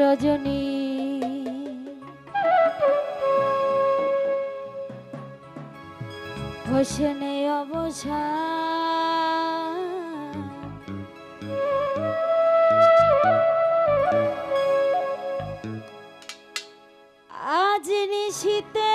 রজনী। হোসেনে অবসা। আজ নিশীতে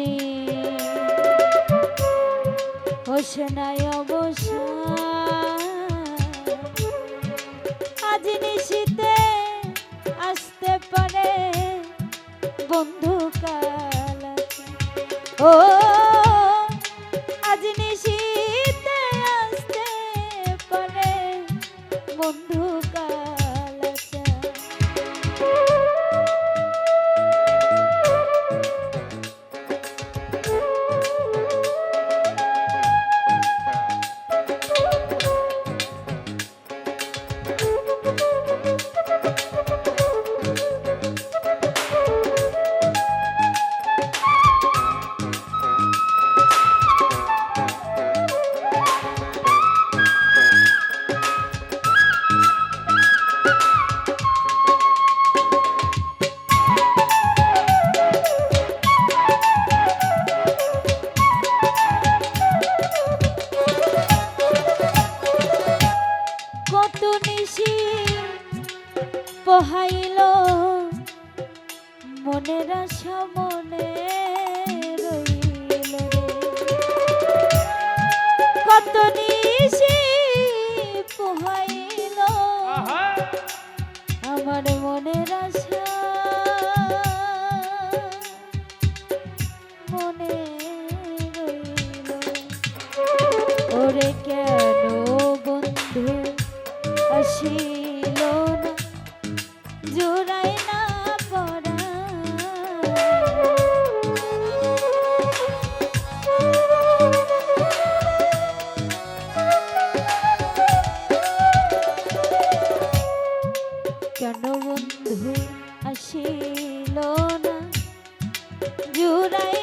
মনে। হোসনায় আজ নিশিতে আসতে পারে বন্ধু কাল। ও আজ নিশিতে আসতে পারে বন্ধু মধ্যে আসিল না জোড়ায় না পড়া। কেন বন্ধু আসিল না জোড়ায়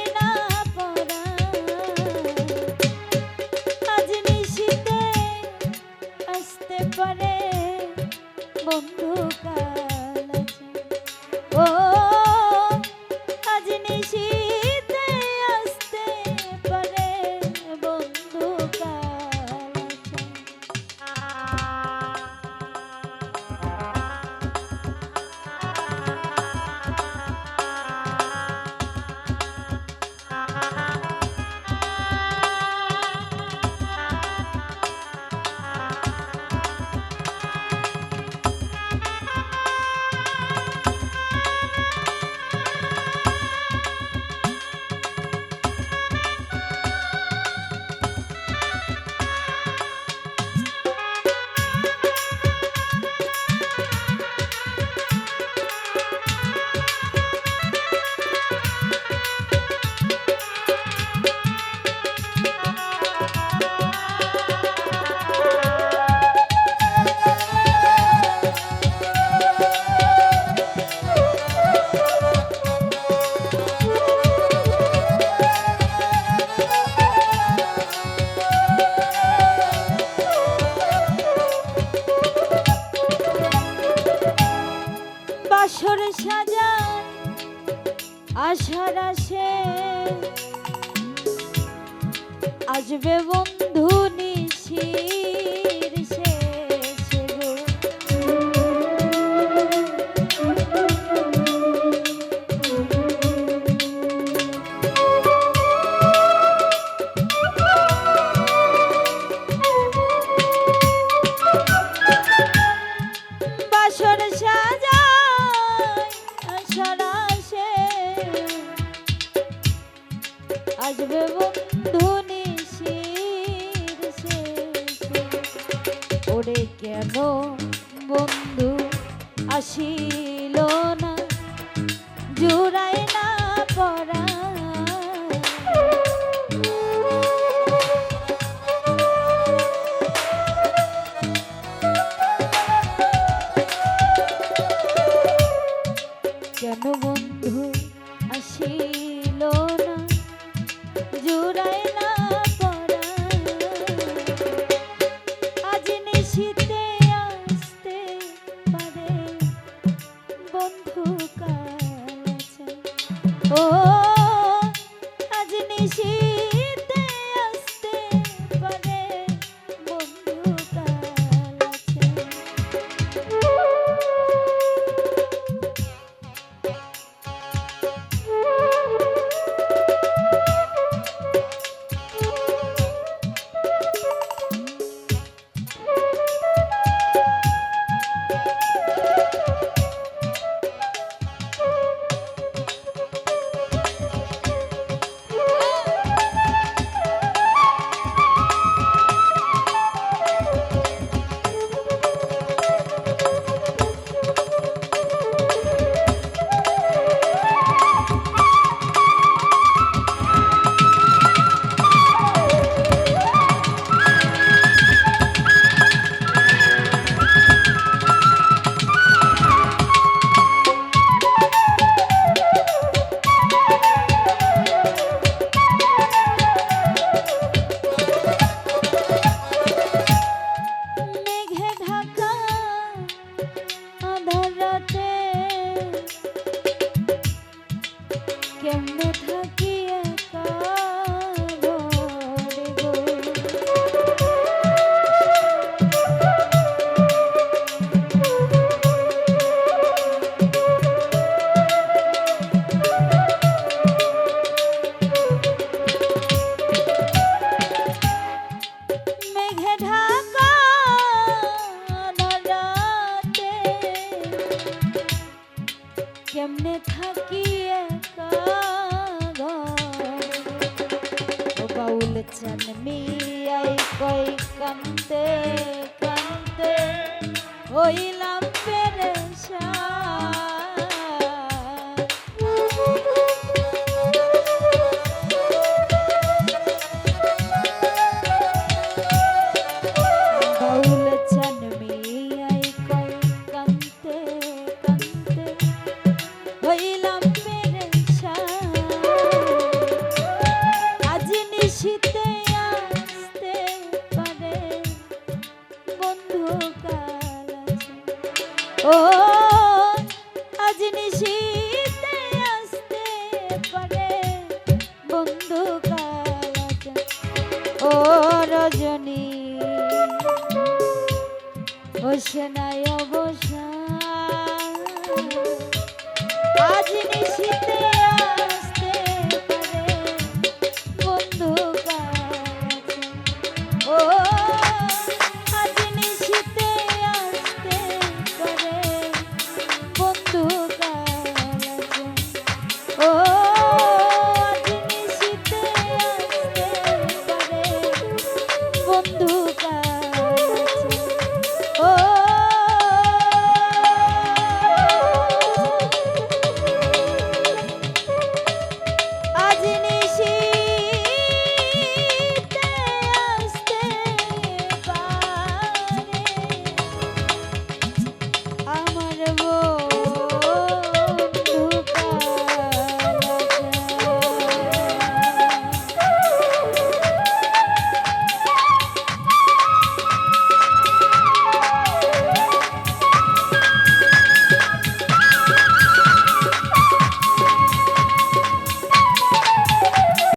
আশার আসবে বন্ধু নিশি। ওরে কেন বন্ধু আসিল না? জুড়াই না পড়া। কেন বন্ধু আসিল না? জুড়াই না oír রজনী। হোসেনায় অবসান আজ নিশিতে